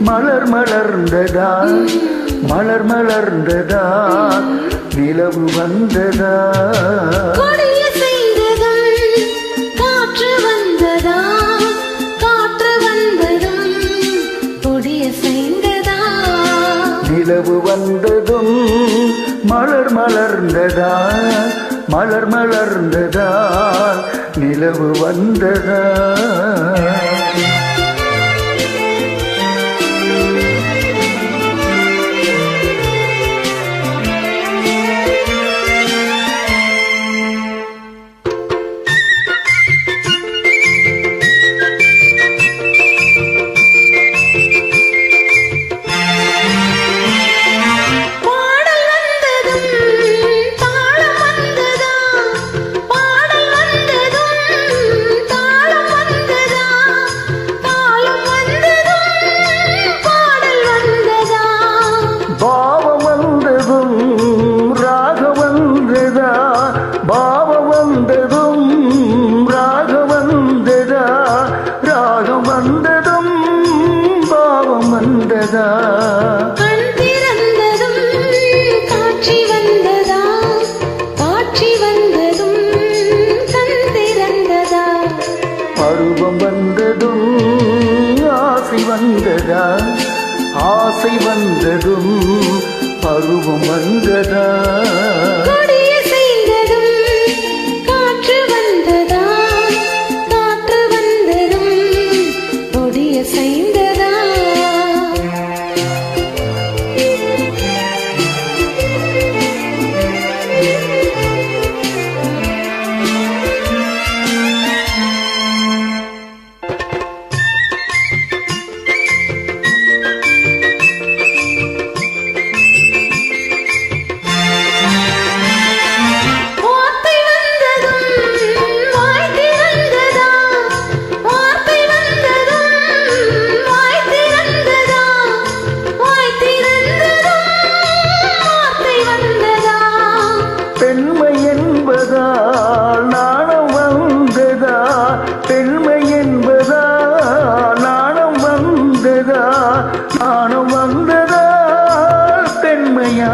மலர் மலர்ந்ததா? மலர் மலர்ந்ததா? நிலவு வந்ததா? நிலவு வந்ததும் மலர் மலர்ந்ததா? மலர் மலர்ந்ததா? நிலவு வந்ததா? வந்ததும் பாவம் வந்ததா? பருவம் வந்ததும் ஆசை வந்ததா? ஆசை வந்ததும் பருவம் வந்ததா?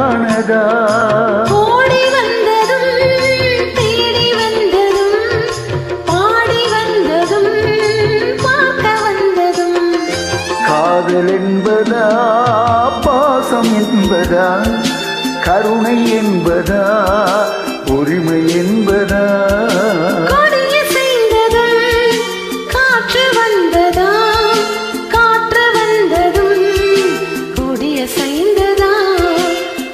வந்ததும் காதல் என்பதா பாசம் என்பதா கருணை என்பதா உரிமை என்பதா?